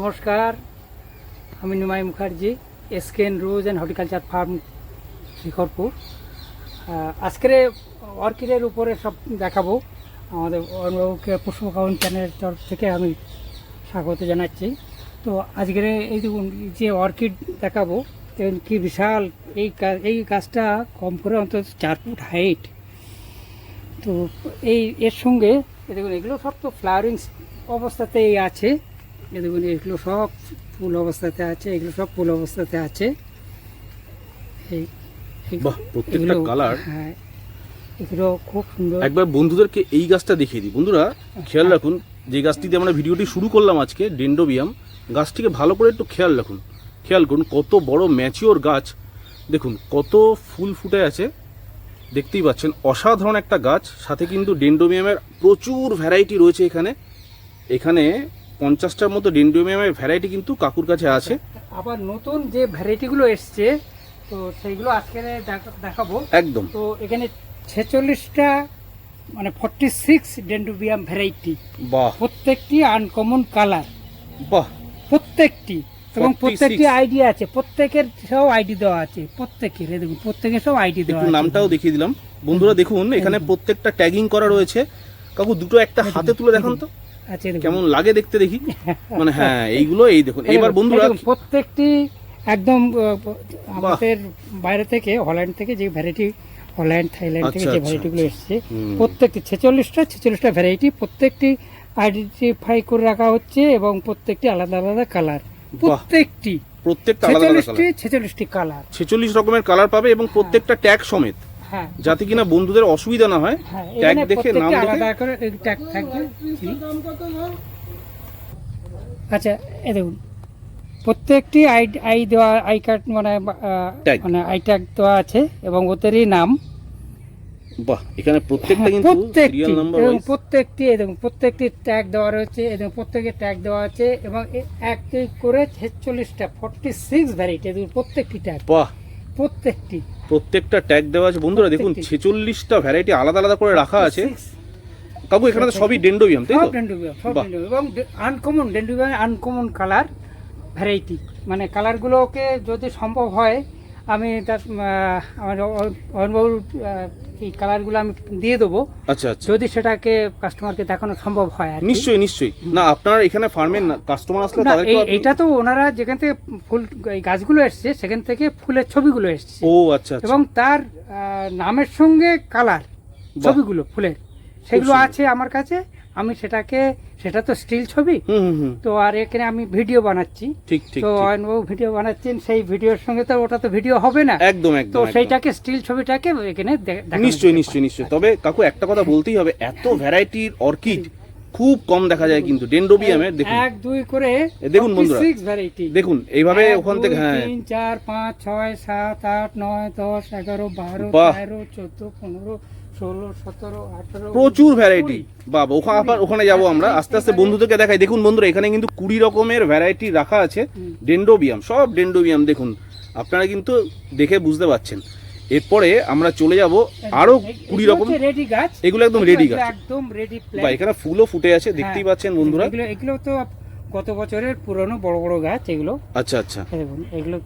নমস্কার, আমি Nimai Mukherjee SKN rose and horticulture farm Shikharpur আজকের অর্কিডের উপরে সব দেখাবো। আমাদের অরুণবাবুকে পুষ্পকাবন চ্যানেলের তরফ থেকে আমি স্বাগত জানাচ্ছি। তো আজকের এই যে অর্কিড দেখাবো কি বিশাল। এই এই গাছটা কম করে অন্তত চার ফুট হাইট তো এই, এর সঙ্গে দেখুন, এগুলো সব তো ফ্লাওয়ারিং অবস্থাতেই আছে। দেখুন এগুলো সব ফুল অবস্থাতে আছে এগুলো সব ফুল অবস্থাতে আছে। এই প্রত্যেকটা colour। হ্যাঁ এগুলো খুব সুন্দর। একবার বন্ধুদেরকে এই গাছটা দেখিয়ে দিই। বন্ধুরা খেয়াল রাখুন যে গাছটিতে আমরা ভিডিওটি শুরু করলাম আজকে ডেন্ডোবিয়াম গাছটিকে ভালো করে একটু খেয়াল রাখুন। খেয়াল করুন কত বড় ম্যাচিওর গাছ। দেখুন কত ফুল ফুটে আছে। দেখতেই পাচ্ছেন অসাধারণ একটা গাছ। সাথে কিন্তু ডেন্ডোবিয়ামের প্রচুর ভ্যারাইটি রয়েছে এখানে। এখানে পঞ্চাশটার মতো ডেন্ডোবিয়ামের ভ্যারাইটি কিন্তু কাকুর কাছে আছে। আবার নতুন যে ভ্যারাইটিগুলো এসছে তো সেইগুলো আজকে দেখাবো। একদম। তো এখানে ছেচল্লিশটা মানে ফর্টি সিক্স ডেন্ডুবিয়াম ভ্যারাইটি বাহ। প্রত্যেকটি আনকমন কালার বাহ। প্রত্যেকটি। এবং প্রত্যেকটি আইডি আছে। প্রত্যেকের সব আইডি দেওয়া আছে। প্রত্যেকের দেখুন প্রত্যেকের সব আইডি দেওয়া আছে। নামটাও দেখিয়ে দিলাম। বন্ধুরা দেখুন এখানে প্রত্যেকটা ট্যাগিং করা রয়েছে। কাকু দুটো একটা হাতে তুলে দেখান তো। কেমন লাগে দেখতে দেখি? মানে হ্যাঁ এইগুলো এই দেখুন। এবার বন্ধুরা প্রত্যেকটি একদম আমাদের বাইরে থেকে হল্যান্ড থেকে যে ভ্যারাইটি হল্যান্ড থাইল্যান্ড থেকে আচ্ছা, যে আচ্ছা, ভ্যারাইটিগুলো এসছে প্রত্যেকটি ছেচল্লিশটা ছেচল্লিশটা ভ্যারাইটি প্রত্যেকটি আইডেন্টিফাই করে রাখা হচ্ছে এবং প্রত্যেকটি আলাদা আলাদা কালার প্রত্যেকটি প্রত্যেকটা আলাদা আলাদা ছেচল্লিশটি কালার ছেচল্লিশটি কালার ছেচল্লিশ রকমের কালার পাবে এবং প্রত্যেকটা ট্যাগ সমেত। যাতে কিনা বন্ধুদের অসুবিধা না হয় হ্যাঁ ট্যাগ দেখে নাম প্রত্যেকটি আলাদা করে ট্যাগ থাকবে আচ্ছা এই দেখুন প্রত্যেকটি আই আই দেওয়া আই কার্ড মানে মানে আই ট্যাগ দেওয়া আছে এবং ওদেরই নাম। বাহ এখানে প্রত্যেকটা হ্যাঁ, কিন্তু সিরিয়াল নাম্বার এবং প্রত্যেকটি দেখুন প্রত্যেকটি ট্যাগ দেওয়া রয়েছে এবং প্রত্যেকের ট্যাগ দেওয়া আছে এবং এ- একটি করে ছেচল্লিশটা ফর্টি সিক্স ভ্যারাইটি দেখুন প্রত্যেকটি ট্যাগ বাহ। প্রত্যেকটি। প্রত্যেকটা ট্যাগ দেওয়া আছে। বন্ধুরা দেখুন ছেচল্লিশটা ভ্যারাইটি আলাদা আলাদা করে রাখা আছে। 46 কাকু এখানে তো সবই ডেন্ডোবিয়াম তাই তো? ডেন্ডুবিয়াম সব বাহ। ডেন্ডুবিয়াম এবং uncommon dendrobium uncommon colour variety মানে কালারগুলোকে যদি সম্ভব হয় আমি তার আমার অরণবাবুর এই কালারগুলো আমি দিয়ে দেবো। আচ্ছা আচ্ছা। যদি সেটাকে কাস্টমারকে দেখানো সম্ভব হয় আর কি। নিশ্চয়ই নিশ্চয়ই। না আপনার এখানে ফার্মের কাস্টমার আসলে না তাদেরকে এই- এইটা তো ওনারা যেখান থেকে ফুল এই গাছগুলো এসছে সেখান থেকে ফুলের ছবিগুলো এসছে। ও আচ্ছা আচ্ছা। এবং তার আহ, নামের সঙ্গে কালার ছবিগুলো ফুলের। সেগুলো আছে আমার কাছে আমি সেটাকে সেটা তো স্টিল ছবি। তো আর এখানে আমি ভিডিও বানাচ্ছি। তো অয়নবাবু ভিডিও বানাচ্ছেন সেই ভিডিওর সঙ্গে তো ওটা তো ভিডিও হবে না। একদম তো একদম। একদম। সেইটাকে স্টিল ছবিটাকে এখানে নিশ্চয়ই নিশ্চয়ই নিশ্চয়ই। তবে কাকু একটা কথা বলতেই হবে এত ভ্যারাইটির অর্কিড খুব কম দেখা যায় কিন্তু ডেন্ডোবিয়ামের দেখুন। এক দুই করে দেখুন বন্ধুরা। দেখুন এইভাবে ওখান থেকে হ্যাঁ। তিন চার পাঁচ ছয় সাত আট নয় দশ এগারো বারো। তেরো চোদ্দ পনেরো প্রচুর ভ্যারাইটি বাবা ওখানে আবার ওখানে যাব আমরা। আস্তে আস্তে বন্ধুদেরকে দেখাই। দেখুন বন্ধুরা এখানে কিন্তু কুড়ি রকমের ভ্যারাইটি রাখা আছে। ডেন্ডোবিয়াম সব ডেন্ডোবিয়াম দেখুন। আপনারা কিন্তু দেখে বুঝতে পাচ্ছেন এরপরে আমরা চলে যাব আরও কুড়ি রকম। রেডি গাছ। এগুলো একদম রেডি গাছ। একদম রেডি বা এখানে ফুলও ফুটে আছে দেখতেই পাচ্ছেন বন্ধুরা। এগুলো এগুলো তো গত বছরের পুরনো বড় বড় গাছ এগুলো। আচ্ছা আচ্ছা। এগুলো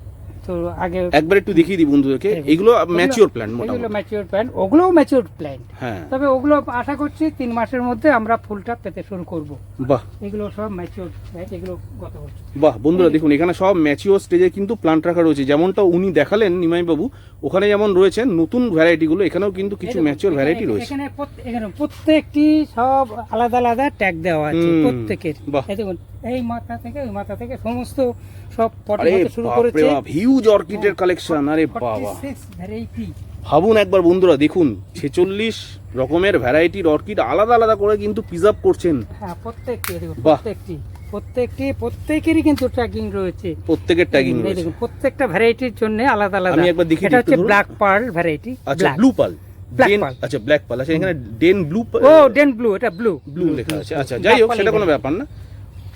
তো আগে একবার একটু দেখিয়ে দিই বন্ধুদেরকে। এগুলো ম্যাচিওর প্ল্যান্ট এগুলো ম্যাচিওর প্ল্যান্ট ওগুলোও ম্যাচিওর প্ল্যান্ট হ্যাঁ। তবে ওগুলো আশা করছি তিন মাসের মধ্যে আমরা ফুলটা পেতে শুরু করব। বাহ। এগুলো সব ম্যাচিওর প্ল্যান্ট এগুলো গত বছর। বাহ বন্ধুরা দেখুন এখানে সব ম্যাচিওর স্টেজে কিন্তু প্লান্ট রাখা রয়েছে। যেমনটা উনি দেখালেন নিমাই বাবু ওখানে যেমন রয়েছে নতুন ভ্যারাইটিগুলো এখানেও কিন্তু কিছু ম্যাচিওর ভ্যারাইটি রয়েছে। এখানে প্রত্যেকটি সব আলাদা আলাদা ট্যাগ দেওয়া আছে প্রত্যেকের। বাহ। দেখুন এই মাথা থেকে ওই মাথা থেকে সমস্ত সব পটি শুরু করেছে। হিউজ অর্কিডের কালেকশন আরে বাবা। ভ্যারাইটি ভাবুন একবার বন্ধুরা দেখুন ছেচল্লিশ রকমের ভ্যারাইটির অর্কিড আলাদা আলাদা করে কিন্তু প্রিজার্ভ করছেন। হ্যাঁ প্রত্যেকটি। প্রত্যেকটি প্রত্যেকটি প্রত্যেকেরই কিন্তু ট্র্যাকিং রয়েছে। প্রত্যেকের ট্যাগিং রয়েছে। দেখুন প্রত্যেকটা ভ্যারাইটির জন্য আলাদা আলাদা। আমি একবার দেখিয়ে এটা হচ্ছে ব্ল্যাক পার্ল ভ্যারাইটি আচ্ছা ব্লু pearl। আচ্ছা ব্ল্যাক পাল আচ্ছা এখানে ডেন ব্লু ও ডেন ব্লু এটা ব্লু ব্লু লেখা আছে। আচ্ছা যাই হোক সেটা কোনো ব্যাপার না।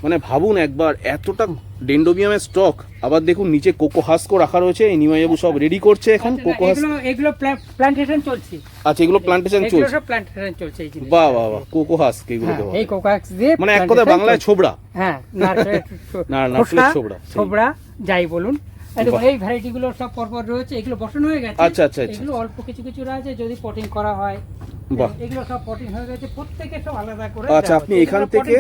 মানে ভাবুন একবার এতটা ডেন্ডোবিয়ামের স্টক। আবার দেখুন নিচে কোকো হাস্কো রাখা রয়েছে এই নিমাইবাবু সব রেডি করছে এখন আচ্ছা, কোকো হাস্ক এগুলো এগুলো প্ল্যান্টেশন চলছে। আচ্ছা এগুলো প্লান্টেশন এগুলো চলছে। সব প্ল্যান্টেশন চলছে এই জিনিস বাহ বাহ বাহ কোকো হাস্ক এগুলো হ্যাঁ, দেওয়া। এই কোকাক্স দিয়ে মানে এক কথা বাংলায় ছোবড়া। হ্যাঁ নারকেলের না না, নারকেলের ছোবড়া, ছোবড়া যাই বলুন। এই সব পরপর রয়েছে এগুলো বসানো হয়ে গেছে আচ্ছা, আচ্ছা, আচ্ছা। এগুলো অল্প কিছু কিছু রয়েছে যদি পটিং করা হয়। বাহ। এগুলো সব পটিং হয়ে গেছে প্রত্যেকে সব আলাদা করে আচ্ছা আপনি এখান থেকে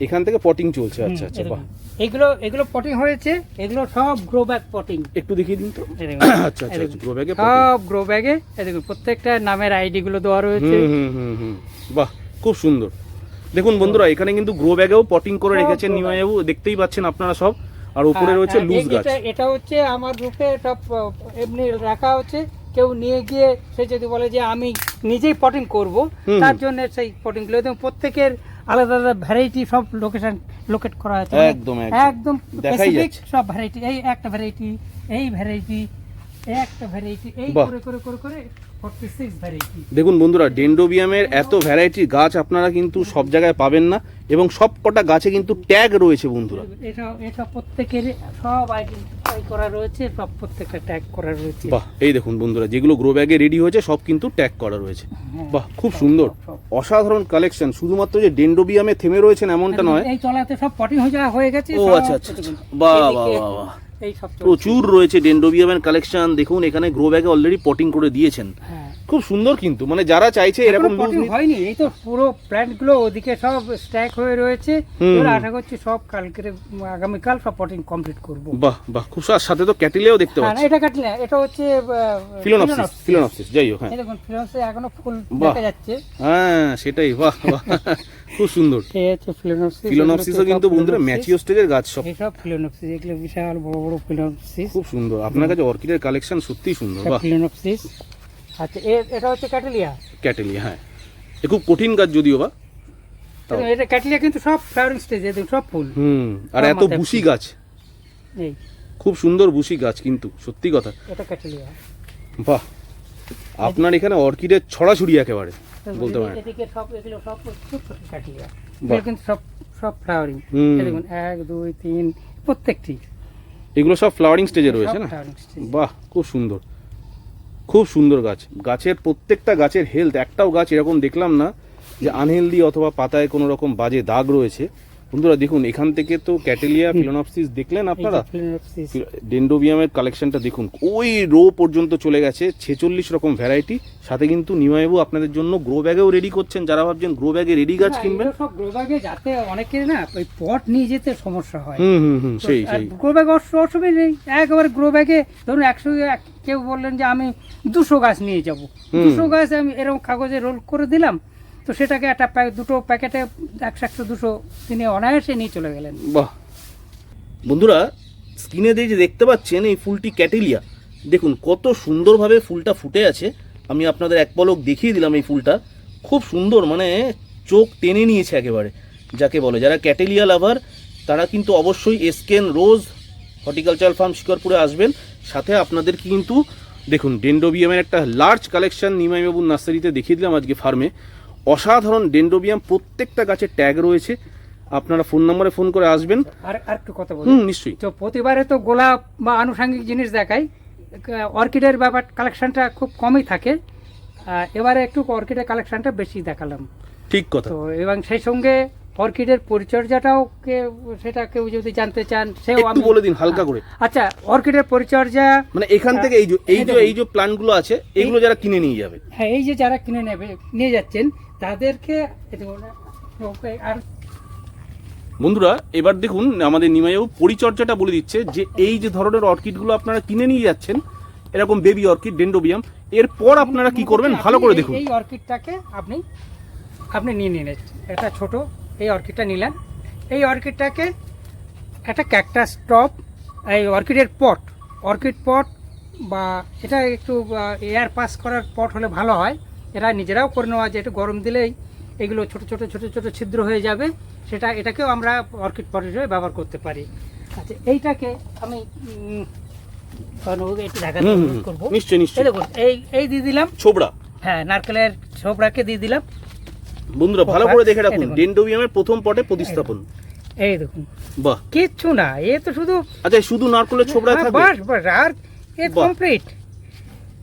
এখান থেকে পটিং চলছে আচ্ছা আচ্ছা বাহ। এগুলো এগুলো পটিং হয়েছে এগুলো সব গ্রো ব্যাগ পটিং একটু দেখিয়ে দিন তো। আচ্ছা আচ্ছা গ্রো ব্যাগে সব গ্রো ব্যাগে দেখুন প্রত্যেকটা নামের আইডি গুলো দেওয়া রয়েছে। হুম হুম হুম বাহ খুব সুন্দর। দেখুন বন্ধুরা এখানে কিন্তু গ্রো ব্যাগেও পটিং করে রেখেছেন নিমাইবাবু দেখতেই পাচ্ছেন আপনারা সব। আর উপরে রয়েছে লুজ গাছ। এটা- এটা হচ্ছে আমার সব আহ, এমনি রাখা হচ্ছে। কেউ নিয়ে গিয়ে সে যদি বলে যে আমি নিজেই পটিং করব তার জন্য সেই পটিংগুলো। এবং প্রত্যেকের আলাদা আলাদা ভ্যারাইটি সব লোকেশন লোকেট করা আছে একদম, একদম। একদম যাচ্ছে। সব ভ্যারাইটি এই একটা ভ্যারাইটি এই ভ্যারাইটি এই একটা ভ্যারাইটি এই করে করে করে করে 46 ভ্যারাইটি দেখুন বন্ধুরা ডেন্ডোবিয়ামের এত ভ্যারাইটির গাছ আপনারা কিন্তু সব জায়গায় পাবেন না এবং সব কটা গাছে কিন্তু ট্যাগ রয়েছে বন্ধুরা এটা এটা প্রত্যেকের সব আইডেন্টিফাই করা রয়েছে সব প্রত্যেকটা ট্যাগ করা রয়েছে বাহ এই দেখুন বন্ধুরা যেগুলো গ্রো ব্যাগে রেডি হয়েছে সব কিন্তু ট্যাগ করা রয়েছে হ্যাঁ। বাহ খুব সুন্দর। অসাধারণ কালেকশন শুধুমাত্র যে ডেন্ডোবিয়ামে থেমে রয়েছেন এমনটা নয় এই তলাতে সব পটিং হয়ে যাওয়া হয়ে গেছে ও আচ্ছা আচ্ছা আচ্ছা। বাহ বাহ বাহ প্রচুর রয়েছে ডেন্ডোবিয়ামের কালেকশন দেখুন এখানে গ্রো ব্যাগে অলরেডি পটিং করে দিয়েছেন। হ্যাঁ। খুব সুন্দর কিন্তু মানে যারা চাইছে এরকম হয়নি এই তো পুরো প্ল্যান্টগুলো ওদিকে সব স্ট্যাক হয়ে রয়েছে। এবার আশা করছি সব কালকে আগামীকাল সব পটিং কমপ্লিট করব। বাহ বাহ খুব সাথে তো ক্যাটিলেও দেখতে হ্যাঁ পাচ্ছি। এটা কাটলে না, এটা হচ্ছে ফিলোনপসিস ফিলোনপসিস যাই হোক হ্যাঁ। দেখুন ফিলোনপসিস এখনও ফুল। দেখা যাচ্ছে। হ্যাঁ সেটাই বাহ বাহ। খুব সুন্দর। এই হচ্ছে ফিলোনপসিস ফিলোনপসিসও কিন্তু বন্ধুরা ম্যাচিও স্টেজের গাছ সব। এই সব ফিলোনপসিস এগুলো বিশাল বড় বড় ফিলোনপসিস। খুব সুন্দর। আপনার কাছে অর্কিডের কালেকশন সত্যিই সুন্দর বাহ। ফিলোনপসিস। আচ্ছা এ- এটা হচ্ছে ক্যাটেলিয়া? ক্যাটেলিয়া হ্যাঁ। এ খুব কঠিন গাছ যদিও বা। এটা ক্যাটেলিয়া কিন্তু সব ফ্লাওয়ারিং স্টেজে দেখুন সব ফুল। হুম আর এত বুশি গাছ। এই। খুব সুন্দর বুশি গাছ কিন্তু সত্যি কথা। এটা ক্যাটেলিয়া। বাহ। আপনার এখানে অর্কিডের ছড়াছড়ি একেবারে। বলতে পারেন। এদিকে সব এগুলো সব ছোট ছোট ক্যাটেলিয়া এগুলো কিন্তু সব সব ফ্লাওয়ারিং দেখুন এক দুই তিন প্রত্যেকটি। এগুলো সব ফ্লাওয়ারিং স্টেজে রয়েছে না? বাহ খুব সুন্দর। খুব সুন্দর গাছ। গাছের প্রত্যেকটা গাছের হেলথ একটাও গাছ এরকম দেখলাম না যে আনহেলদি অথবা পাতায় কোনো রকম বাজে দাগ রয়েছে। বন্ধুরা দেখুন এখান থেকে তো ক্যাটেলিয়া ফিলোনপসিস দেখলেন আপনারা? ডেন্ডোবিয়ামের কালেকশনটা দেখুন ওই রো পর্যন্ত চলে গেছে ছেচল্লিশ রকম ভ্যারাইটি সাথে কিন্তু নিমাইবু আপনাদের জন্য গ্রো ব্যাগেও রেডি করছেন যারা ভাবছেন গ্রো ব্যাগে রেডি গাছ কিনবেন। এগুলো সব গ্রো ব্যাগে যাতে অনেকের না ওই পট নিয়ে যেতে সমস্যা হয়। হুম হুম হুম সেই সেই। গ্রো ব্যাগ অসুবিধা নেই একেবারে গ্রো ব্যাগে ধরুন একশো এক- কেউ বললেন যে আমি দুশো গাছ নিয়ে যাব। দুশো গাছ আমি এরকম কাগজে রোল করে দিলাম তো সেটাকে একটা দুটো প্যাকেটে একশো একশো দুশো তিনি অনায়াসে নিয়ে চলে গেলেন। বাহ। বন্ধুরা, স্ক্রিনে দিয়ে যে দেখতে পাচ্ছেন এই ফুলটি ক্যাটেলিয়া। দেখুন, কত সুন্দরভাবে ফুলটা ফুটে আছে। আমি আপনাদের এক পলক দেখিয়ে দিলাম এই ফুলটা। খুব সুন্দর মানে চোখ টেনে নিয়েছে একেবারে, যাকে বলে। যারা ক্যাটেলিয়া লাভার, তারা কিন্তু অবশ্যই এসকেন রোজ হর্টিকালচার ফার্ম শিকরপুরে আসবেন। সাথে আপনাদের কিন্তু, দেখুন, ডেন্ডোবিয়ামের একটা লার্জ কালেকশন নিমাইবাবুর নার্সারিতে দেখিয়ে দিলাম আজকে ফার্মে। অসাধারণ ডেন্ডোবিয়াম প্রত্যেকটা গাছের ট্যাগ রয়েছে। আপনারা ফোন নম্বরে ফোন করে আসবেন। আর আর একটু কথা বলুন হুম নিশ্চয়ই। তো প্রতিবারে তো গোলাপ বা আনুষঙ্গিক জিনিস দেখাই। অর্কিডের ব্যাপার কালেকশনটা খুব কমই থাকে। এবারে একটু অর্কিডের কালেকশনটা বেশি দেখালাম। ঠিক কথা। তো এবং সেই সঙ্গে অর্কিডের পরিচর্যাটাও কে সেটা কেউ যদি জানতে চান সেও আমি বলে দিন হালকা করে। আচ্ছা অর্কিডের পরিচর্যা মানে এখান থেকে এই যে এই যে এই যে প্ল্যানগুলো আছে এগুলো যারা কিনে নিয়ে যাবে। হ্যাঁ এই যে যারা কিনে নেবে নিয়ে যাচ্ছেন তাদেরকে ওকে, আর বন্ধুরা এবার দেখুন আমাদের নিমাইবাবু পরিচর্যাটা বলে দিচ্ছে যে এই যে ধরনের অর্কিডগুলো আপনারা কিনে নিয়ে যাচ্ছেন এরকম বেবি অর্কিড ডেন্ডোবিয়াম এরপর আপনারা কি করবেন? ভালো করে দেখুন। এই- অর্কিডটাকে আপনি আপনি নিয়ে নিলেন একটা ছোট এই অর্কিডটা নিলেন। এই অর্কিডটাকে একটা ক্যাকটাস টপ এই অর্কিডের পট অর্কিড পট বা এটা একটু এয়ার পাস করার পট হলে ভালো হয়। এরা নিজেরাও করে নেওয়া যায় একটু গরম দিলেই এগুলো ছোট ছোট ছোট ছোট ছিদ্র হয়ে যাবে। সেটা এটাকেও আমরা অর্কিড পট হিসেবে ব্যবহার করতে পারি। আচ্ছা এইটাকে আমি একটু করব। নিশ্চয়ই নিশ্চয়ই। দেখুন এই এই দিয়ে দিলাম। ছোবড়া। হ্যাঁ নারকেলের ছোবড়াকে দিয়ে দিলাম। বন্ধুরা ভালো করে দেখে রাখুন। ডেন্ডোবিয়ামের প্রথম পটে প্রতিস্থাপন। এই দেখুন। বাহ। কিচ্ছু না এ তো শুধু আচ্ছা শুধু নারকলের ছোবড়ায় হ্যাঁ, থাকবে? বাস বাস আর এ। কমপ্লিট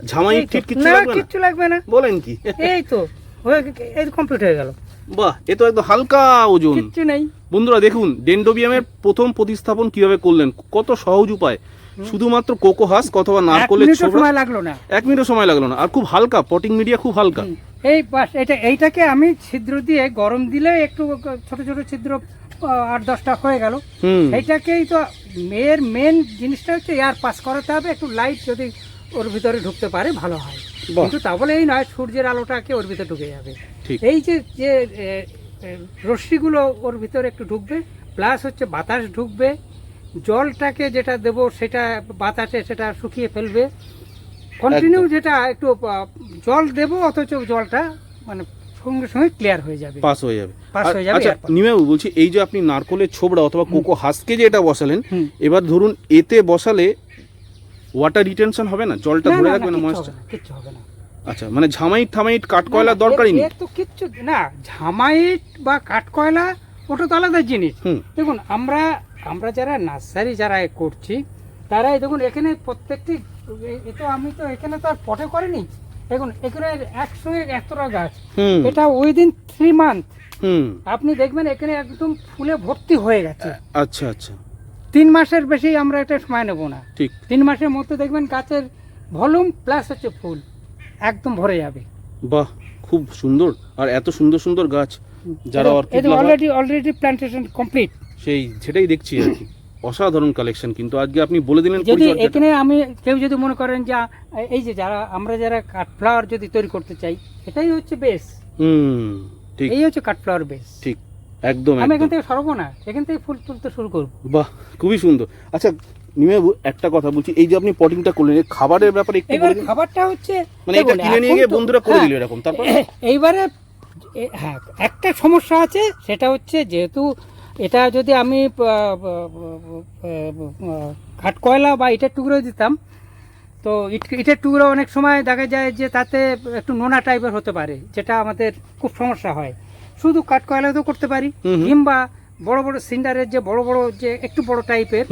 ঝামাই ঠিক কিছু লাগবে না? কিচ্ছু লাগবে না। বলেন কি? এই তো হয়ে এই কমপ্লিট হয়ে গেল। বাহ এ তো একদম হালকা ওজন। কিচ্ছু নেই। বন্ধুরা দেখুন ডেন্ডোবিয়ামের প্রথম প্রতিস্থাপন কীভাবে করলেন? কত সহজ উপায়। শুধুমাত্র কোকো হাস অথবা নারকলের ছোবড়া লাগল না। এক মিনিটও সময় লাগল না। আর খুব হালকা পটিং মিডিয়া খুব হালকা। এই বাস এটা এইটাকে আমি ছিদ্র দিয়ে গরম দিলে একটু ছোট ছোট ছিদ্র আট দশটা হয়ে গেল। এইটাকেই তো এর মেন জিনিসটা হচ্ছে এয়ার পাস করাতে হবে একটু লাইট যদি ওর ভিতরে ঢুকতে পারে ভালো হয়। কিন্তু তা বলে এই নয় সূর্যের আলোটাকে ওর ভিতরে ঢুকে যাবে। এই যে যে রশ্মিগুলো ওর ভিতরে একটু ঢুকবে প্লাস হচ্ছে বাতাস ঢুকবে জলটাকে যেটা দেবো সেটা বাতাসে সেটা শুকিয়ে ফেলবে কন্টিনিউ যেটা একটু জল দেবো অথচ জলটা মানে সঙ্গে সঙ্গে ক্লিয়ার হয়ে যাবে। পাস হয়ে যাবে। আচ্ছা নিমেবাবু বলছি এই যে আপনি নারকলের ছোবড়া অথবা কোকো হাসকে যে এটা বসালেন এবার ধরুন এতে বসালে ওয়াটার রিটেনশন হবে না? জলটা ধরে রাখবে না ময়েশ্চার কিচ্ছু হবে না আচ্ছা মানে ঝামাইট থামাইট কাঠকয়লার দরকারই নেই। তো কিচ্ছু না ঝামাইট বা কাঠকয়লা ওটা তো আলাদা জিনিস। দেখুন আমরা আমরা যারা নার্সারি যারা করছি তারাই দেখুন এখানে প্রত্যেকটি এ- এ তো আমি তো এখানে তো আর পটে করিনি। দেখুন এখানে একসঙ্গে এতটা গাছ। এটা উইদিন থ্রি মান্থ আপনি দেখবেন এখানে একদম ফুলে ভর্তি হয়ে গেছে। আচ্ছা আচ্ছা। তিন মাসের বেশি আমরা এটা সময় নেব না। ঠিক। তিন মাসের মধ্যে দেখবেন গাছের ভলিউম প্লাস হচ্ছে ফুল। একদম ভরে যাবে। বাহ খুব সুন্দর। আর এত সুন্দর সুন্দর গাছ যারা অলরেডি অলরেডি প্ল্যান্টেশন কমপ্লিট সেই সেটাই দেখছি আর কি। অসাধারণ কালেকশন কিন্তু আজকে আপনি বলে দিলেন যদি এখানে আমি কেউ যদি মনে করেন যে এই যে যারা আমরা যারা কাঠফ্লাওয়ার যদি তৈরি করতে চাই এটাই হচ্ছে বেস হুম ঠিক। এই হচ্ছে কাঠফ্লাওয়ার বেস ঠিক একদম আমি এখান থেকে সরবো না এখান থেকে ফুল তুলতে শুরু করব। বাহ খুবই সুন্দর। আচ্ছা নিমেবাবু একটা কথা বলছি এই যে আপনি পটিংটা করলেন খাবারের ব্যাপারে একটু এবার বলে খাবারটা হচ্ছে মানে এটা কিনে নিয়ে গিয়ে বন্ধুরা করে হ্যাঁ, দিল এরকম তারপর? এইবারে হ্যাঁ একটা সমস্যা আছে সেটা হচ্ছে যেহেতু এটা যদি আমি আহ, কাঠকয়লা বা ইটের টুকরো দিতাম তো ইট ইটের টুকরো অনেক সময় দেখা যায় যে তাতে একটু নোনা টাইপের হতে পারে যেটা আমাদের খুব সমস্যা হয়। শুধু কাঠকয়লা তো করতে পারি। কিংবা বড় বড় সিন্ডারের যে বড় বড় যে একটু বড় টাইপের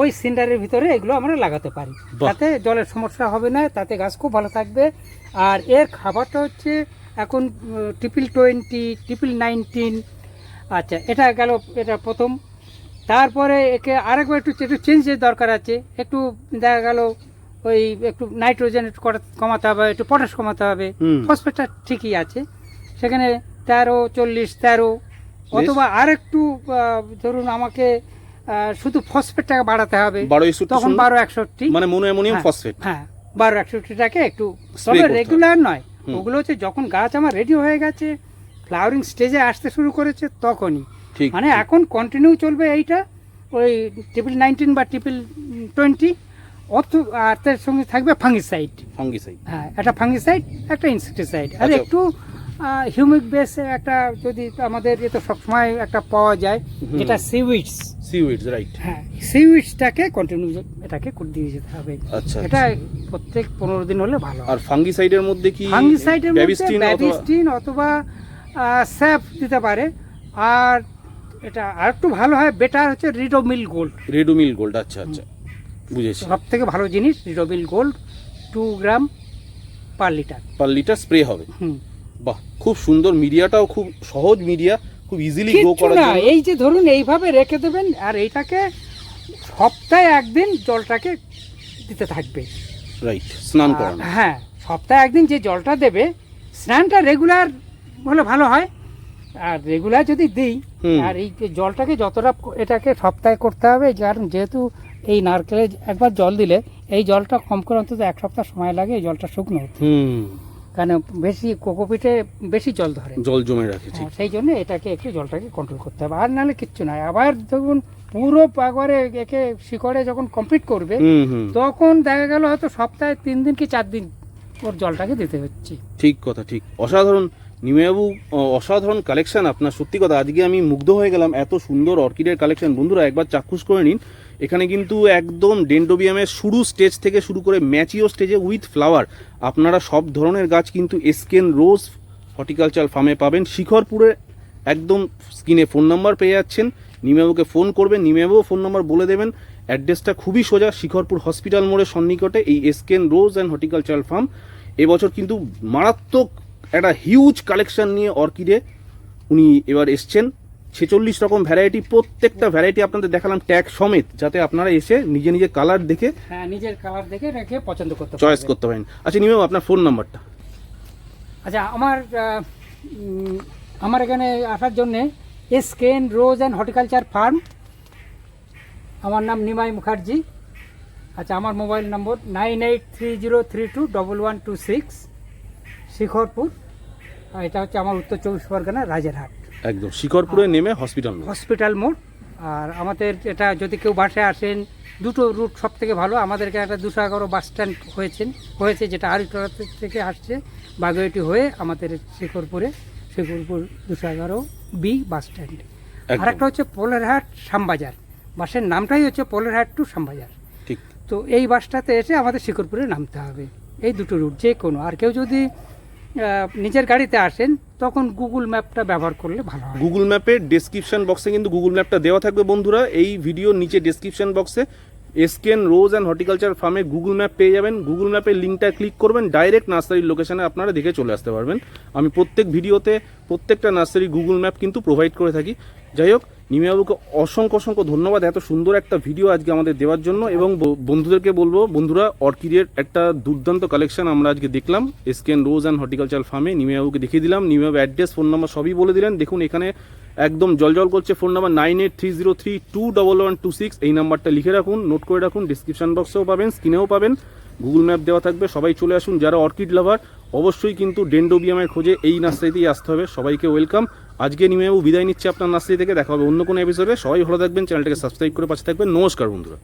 ওই সিন্ডারের ভিতরে এগুলো আমরা লাগাতে পারি। তাতে জলের সমস্যা হবে না তাতে গাছ খুব ভালো থাকবে। আর এর খাবারটা হচ্ছে এখন ট্রিপল টোয়েন্টি ট্রিপল নাইনটিন আচ্ছা এটা গেল এটা প্রথম। তারপরে একে আরেকবার একটু একটু চেঞ্জের দরকার আছে। একটু দেখা গেল ওই একটু নাইট্রোজেন একটু কমাতে হবে একটু পটাশ কমাতে হবে। ফসফেটটা ঠিকই আছে। সেখানে তেরো চল্লিশ তেরো অথবা আরেকটু আহ, ধরুন আমাকে শুধু ফসফেটটাকে বাড়াতে হবে। তখন বারো একষট্টি। মানে মোনো অ্যামোনিয়াম হ্যাঁ, ফসফেট হ্যাঁ বারো একষট্টিটাকে একটু তবে রেগুলার নয়। ওগুলো হচ্ছে যখন গাছ আমার রেডি হয়ে গেছে ফ্লাওয়ারিং স্টেজে আসতে শুরু করেছে তখনই। ঠিক মানে এখন কন্টিনিউ চলবে এইটা ওই ট্রিপল নাইনটিন বা ট্রিপল টোয়েন্টি অত আর তার সঙ্গে থাকবে ফাঙ্গিসাইড ফাঙ্গিসাইড হ্যাঁ একটা ফাঙ্গিসাইড একটা ইনসেক্টিসাইড আর আচ্ছা। একটু হিউমিক বেস একটা যদি আমাদের এ তো সবসময় একটা পাওয়া যায়। যেটা সিউইডস সিউইডস রাইট হ্যাঁ সিউইডসটাকে কন্টিনিউ এটাকে করে দিয়ে যেতে হবে। আচ্ছা এটা প্রত্যেক পনেরো দিন হলে ভালো আর ফাঙ্গিসাইডের মধ্যে কি ফাঙ্গিসাইডের মধ্যে ব্যাবিস্টিন অথবা স্যাপ দিতে পারে। আর এটা আর একটু ভালো হয় বেটার হচ্ছে রিডোমিল গোল্ড রেডোমিল গোল্ড আচ্ছা আচ্ছা। বুঝেছি। সব থেকে ভালো জিনিস Ridomil gold two gram per litre per litre spray হবে। বাহ খুব সুন্দর মিডিয়াটাও খুব সহজ মিডিয়া খুব ইজিলি গ্রো না জন্য। এই যে ধরুন এইভাবে রেখে দেবেন আর এইটাকে সপ্তাহে একদিন জলটাকে দিতে থাকবে। রাইট স্নান করানো। হ্যাঁ সপ্তাহে একদিন যে জলটা দেবে স্নানটা রেগুলার হলে ভালো হয়। আর রেগুলার যদি দিই আর এই যে জলটাকে যতটা এটাকে সপ্তাহে করতে হবে কারণ যেহেতু এই নারকেলে একবার জল দিলে এই জলটা কম করে অন্তত এক সপ্তাহ সময় লাগে এই জলটা শুকনো কারণ বেশি কোকোপিটে বেশি জল ধরে। জল জমে রাখে হ্যাঁ, সেই জন্য এটাকে একটু জলটাকে কন্ট্রোল করতে হবে। আর নাহলে কিচ্ছু নয়। আবার যখন পুরো একবারে একে শিকড়ে যখন কমপ্লিট করবে তখন দেখা গেল হয়তো সপ্তাহে তিন দিন কি চার দিন ওর জলটাকে দিতে হচ্ছে। ঠিক কথা ঠিক। অসাধারণ নিমেবাবু অসাধারণ কালেকশন আপনার সত্যি কথা, আজকে আমি মুগ্ধ হয়ে গেলাম, এত সুন্দর অর্কিডের কালেকশন বন্ধুরা, একবার চাক্ষুষ করে নিন। এখানে কিন্তু একদম ডেন্ডোবিয়ামের শুরু স্টেজ থেকে শুরু করে ম্যাচিও স্টেজে উইথ ফ্লাওয়ার আপনারা সব ধরনের গাছ কিন্তু এসকেন রোজ হর্টিকালচার ফার্মে পাবেন। শিখরপুরে একদম স্ক্রিনে ফোন নাম্বার পেয়ে যাচ্ছেন। নিমেবাবুকে ফোন করবেন। নিমেবাবু ফোন নাম্বার বলে দেবেন। অ্যাড্রেসটা খুবই সোজা, শিখরপুর হসপিটাল মোড়ের সন্নিকটে, এই SKN rose and horticultural farm এবছর কিন্তু মারাত্মক একটা হিউজ কালেকশন নিয়ে অর্কিডে উনি এবার এসছেন। ছেচল্লিশ রকম ভ্যারাইটি প্রত্যেকটা ভ্যারাইটি আপনাদের দেখালাম ট্যাগ সমেত যাতে আপনারা এসে নিজে নিজে কালার দেখে হ্যাঁ নিজের কালার দেখে রেখে পছন্দ করতে চয়েস করতে পারেন। আচ্ছা নিমেবাবু আপনার ফোন নাম্বারটা আচ্ছা আমার আমার এখানে আসার জন্যে SKN rose and horticulture farm আমার নাম নিমাই মুখার্জি। আচ্ছা আমার mobile number nine eight three zero three two double one two six Shikharpur আর এটা হচ্ছে আমার উত্তর চব্বিশ পরগনা রাজারহাট। একদম শিকরপুরে নেমে হসপিটাল হসপিটাল মোড়। আর আমাদের এটা যদি কেউ বাসে আসেন দুটো রুট সব থেকে ভালো। আমাদেরকে একটা দুশো এগারো বাস স্ট্যান্ড হয়েছেন হয়েছে যেটা আরিটোলা থেকে আসছে বাগুইটি হয়ে আমাদের শিখরপুরে শিকরপুর দুশো এগারো বি বাস স্ট্যান্ড আর একটা হচ্ছে পোলেরহাট শ্যামবাজার। বাসের নামটাই হচ্ছে পোলেরহাট টু শ্যামবাজার। ঠিক। তো এই বাসটাতে এসে আমাদের শিকরপুরে নামতে হবে। এই দুটো রুট যে কোনো। আর কেউ যদি নিজের গাড়িতে আসেন, তখন গুগল ম্যাপটা ব্যবহার করলে ভালো হয়। গুগল ম্যাপের ডেসক্রিপশন বক্সে কিন্তু গুগল ম্যাপটা দেওয়া থাকবে বন্ধুরা। এই ভিডিওর নিচে ডেসক্রিপশন বক্সে এসকেন রোজ অ্যান্ড হর্টিকালচার ফার্মে গুগল ম্যাপ পেয়ে যাবেন। গুগল ম্যাপের লিঙ্কটা ক্লিক করবেন ডাইরেক্ট নার্সারির লোকেশানে আপনারা দেখে চলে আসতে পারবেন। আমি প্রত্যেক ভিডিওতে প্রত্যেকটা নার্সারি গুগল ম্যাপ কিন্তু প্রোভাইড করে থাকি। যাই হোক নিমিয়াবুকে অসংখ্য অসংখ্য ধন্যবাদ। এত সুন্দর একটা ভিডিও আজকে আমাদের দেওয়ার জন্য এবং বন্ধুদেরকে বলব, বন্ধুরা, অর্কিডের একটা দুর্দান্ত কালেকশন আমরা আজকে দেখলাম। এসকেন রোজ অ্যান্ড হর্টিকালচার ফার্মে নিমিয়াবুকে দেখিয়ে দিলাম। নিমিয়াবু অ্যাড্রেস ফোন নাম্বার সবই বলে দিলেন। দেখুন, এখানে একদম জলজল করছে phone number nine eight three zero three two double one two six এই নাম্বারটা লিখে রাখুন নোট করে রাখুন ডিসক্রিপশন বক্সেও পাবেন স্ক্রিনেও পাবেন। গুগল ম্যাপ দেওয়া থাকবে, সবাই চলে আসুন। যারা অর্কিড লাভার অবশ্যই কিন্তু ডেন্ডোবিয়ামের খোঁজে এই নার্সারিতেই আসতে হবে। সবাইকে ওয়েলকাম আজকে নিমেবাবু বিদায় নিচ্ছে আপনার নার্সারি থেকে, দেখা হবে অন্য কোনো এপিসোডে সবাই ভালো থাকবেন, চ্যানেলটাকে সাবস্ক্রাইব করে পাশে থাকবেন। নমস্কার বন্ধুরা।